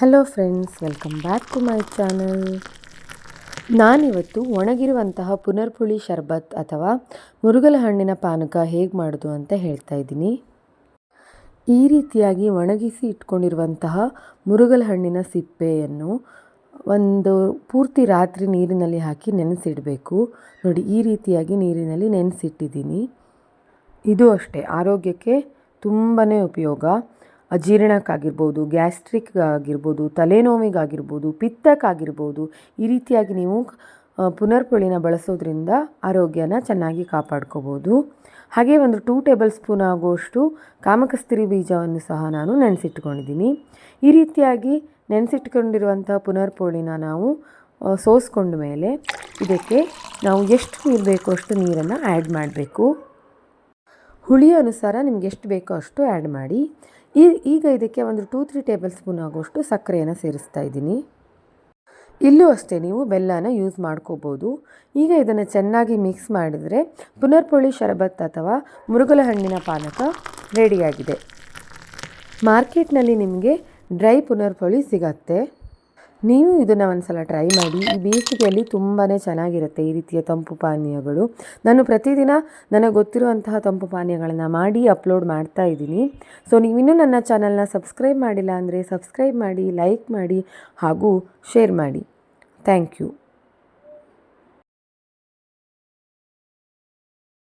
Hello friends welcome back to my channel ನಾನಿವತ್ತು ಒಣಗಿರುವಂತಹ ಪುನರ್ಪುಳಿ ಶರ್ಬತ್ ಅಥವಾ ಮುರುಗಲ ಹಣ್ಣಿನ ಪಾನಕ ಹೇಗೆ ಮಾಡೋದು ಅಂತ ಹೇಳ್ತಾ ಇದ್ದೀನಿ. ಈ ರೀತಿಯಾಗಿ ಒಣಗಿಸಿ ಇಟ್ಕೊಂಡಿರುವಂತಹ ಮುರುಗಲ ಹಣ್ಣಿನ ಸಿಪ್ಪೆಯನ್ನು ಒಂದು ಪೂರ್ತಿ ರಾತ್ರಿ ನೀರಿನಲ್ಲಿ ಹಾಕಿ ನೆನೆಸಿಡಬೇಕು. ನೋಡಿ, ಈ ರೀತಿಯಾಗಿ ನೀರಿನಲ್ಲಿ ನೆನೆಸಿಟ್ಟಿದ್ದೀನಿ. ಇದು ಅಷ್ಟೇ, ಆರೋಗ್ಯಕ್ಕೆ ತುಂಬಾ ಉಪಯೋಗ. ಅಜೀರ್ಣಕ್ಕಾಗಿರ್ಬೋದು ಗ್ಯಾಸ್ಟ್ರಿಕ್ ಆಗಿರ್ಬೋದು ತಲೆನೋವಿಗಾಗಿರ್ಬೋದು, ಪಿತ್ತಕ್ಕಾಗಿರ್ಬೋದು, ಈ ರೀತಿಯಾಗಿ ನೀವು ಪುನರ್ಪುಳಿನ ಬಳಸೋದ್ರಿಂದ ಆರೋಗ್ಯನ ಚೆನ್ನಾಗಿ ಕಾಪಾಡ್ಕೋಬೋದು. ಹಾಗೆ ಒಂದು ಟೂ ಟೇಬಲ್ ಸ್ಪೂನ್ ಆಗುವಷ್ಟು ಕಾಮಕಸ್ತರಿ ಬೀಜವನ್ನು ಸಹ ನಾನು ನೆನೆಸಿಟ್ಕೊಂಡಿದ್ದೀನಿ. ಈ ರೀತಿಯಾಗಿ ನೆನೆಸಿಟ್ಕೊಂಡಿರುವಂಥ ಪುನರ್ಪುಳಿನ ನಾವು ಸೋಸ್ಕೊಂಡ ಮೇಲೆ ಇದಕ್ಕೆ ನಾವು ಎಷ್ಟು ನೀರು ಬೇಕೋ ಅಷ್ಟು ನೀರನ್ನು ಆ್ಯಡ್ ಮಾಡಬೇಕು. ಹುಳಿ ಅನುಸಾರ ನಿಮ್ಗೆ ಎಷ್ಟು ಬೇಕೋ ಅಷ್ಟು ಆ್ಯಡ್ ಮಾಡಿ. ಈಗ ಇದಕ್ಕೆ ಒಂದು ಟೂ ತ್ರೀ ಟೇಬಲ್ ಸ್ಪೂನ್ ಆಗುವಷ್ಟು ಸಕ್ಕರೆಯನ್ನು ಸೇರಿಸ್ತಾ ಇದ್ದೀನಿ. ಇಲ್ಲೂ ಅಷ್ಟೇ ನೀವು ಬೆಲ್ಲನ ಯೂಸ್ ಮಾಡ್ಕೋಬೋದು. ಈಗ ಇದನ್ನು ಚೆನ್ನಾಗಿ ಮಿಕ್ಸ್ ಮಾಡಿದರೆ ಪುನರ್ಪೊಳಿ ಶರಬತ್ ಅಥವಾ ಮುರುಗಲ ಹಣ್ಣಿನ ಪಾನಕ ರೆಡಿಯಾಗಿದೆ ಮಾರ್ಕೆಟ್ನಲ್ಲಿ ನಿಮಗೆ ಡ್ರೈ ಪುನರ್ಪೊಳಿ ಸಿಗತ್ತೆ. ನೀವು ಇದನ್ನು ಒಂದ್ಸಲ ಟ್ರೈ ಮಾಡಿ, ಈ ಬೇಸಿಗೆಯಲ್ಲಿ ತುಂಬಾ ಚೆನ್ನಾಗಿರುತ್ತೆ ಈ ರೀತಿಯ ತಂಪು ಪಾನೀಯಗಳು. ನಾನು ಪ್ರತಿದಿನ ನನಗೆ ಗೊತ್ತಿರುವಂತಹ ತಂಪು ಪಾನೀಯಗಳನ್ನು ಮಾಡಿ ಅಪ್ಲೋಡ್ ಮಾಡ್ತಾ ಇದ್ದೀನಿ. ಸೊ ಇನ್ನೂ ನನ್ನ ಚಾನಲ್ನ ಸಬ್ಸ್ಕ್ರೈಬ್ ಮಾಡಿಲ್ಲ ಅಂದರೆ ಸಬ್ಸ್ಕ್ರೈಬ್ ಮಾಡಿ ಲೈಕ್ ಮಾಡಿ ಹಾಗೂ ಶೇರ್ ಮಾಡಿ. Thank you